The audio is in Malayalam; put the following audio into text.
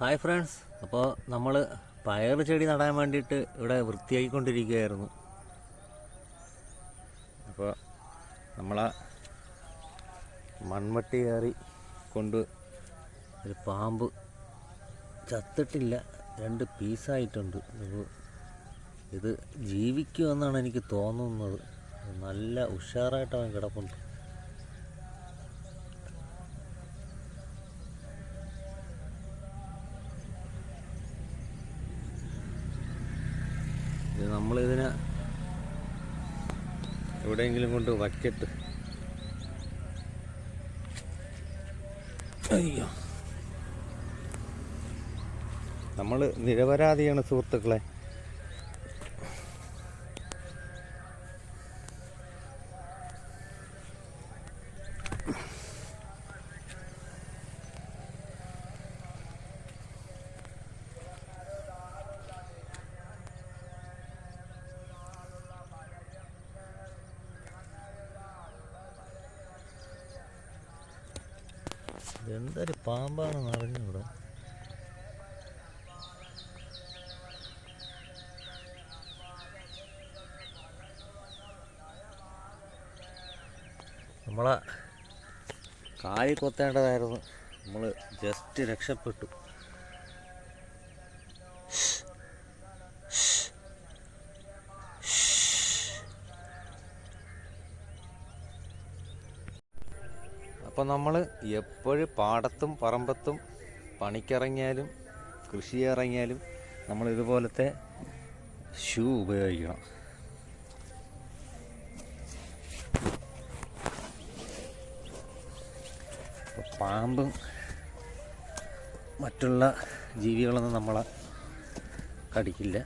ഹായ് ഫ്രണ്ട്സ് അപ്പോൾ നമ്മൾ പയർ ചെടി നടാൻ വേണ്ടിയിട്ട് ഇവിടെ വൃത്തിയാക്കിക്കൊണ്ടിരിക്കുകയായിരുന്നു അപ്പോൾ നമ്മളാ മൺവട്ടി കയറി കൊണ്ട് ഒരു പാമ്പ് ചത്തിട്ടില്ല. രണ്ട് പീസായിട്ടുണ്ട്. ഇത് ജീവിക്കുമെന്നാണ് എനിക്ക് തോന്നുന്നത്. നല്ല ഉഷാറായിട്ട് അവൻ കിടപ്പുണ്ട്. ഇത് നമ്മളിതിനെ എവിടെയെങ്കിലും കൊണ്ട് വയ്ക്കട്ട്. അയ്യോ. നമ്മൾ നിരപരാധിയാണ് സുഹൃത്തുക്കളെ. എന്തൊരു പാമ്പാണെന്ന് അറിഞ്ഞൂടെ. നമ്മളെ കായ് കൊത്തേണ്ടതായിരുന്നു. നമ്മൾ ജസ്റ്റ് രക്ഷപ്പെട്ടു. അപ്പോൾ നമ്മൾ എപ്പോഴും പാടത്തും പറമ്പത്തും പണിക്കിറങ്ങിയാലും കൃഷി ഇറങ്ങിയാലും നമ്മൾ ഇതുപോലത്തെ ഷൂ ഉപയോഗിക്കണം. പാമ്പും മറ്റുള്ള ജീവികളൊന്നും നമ്മളെ കടിക്കില്ല.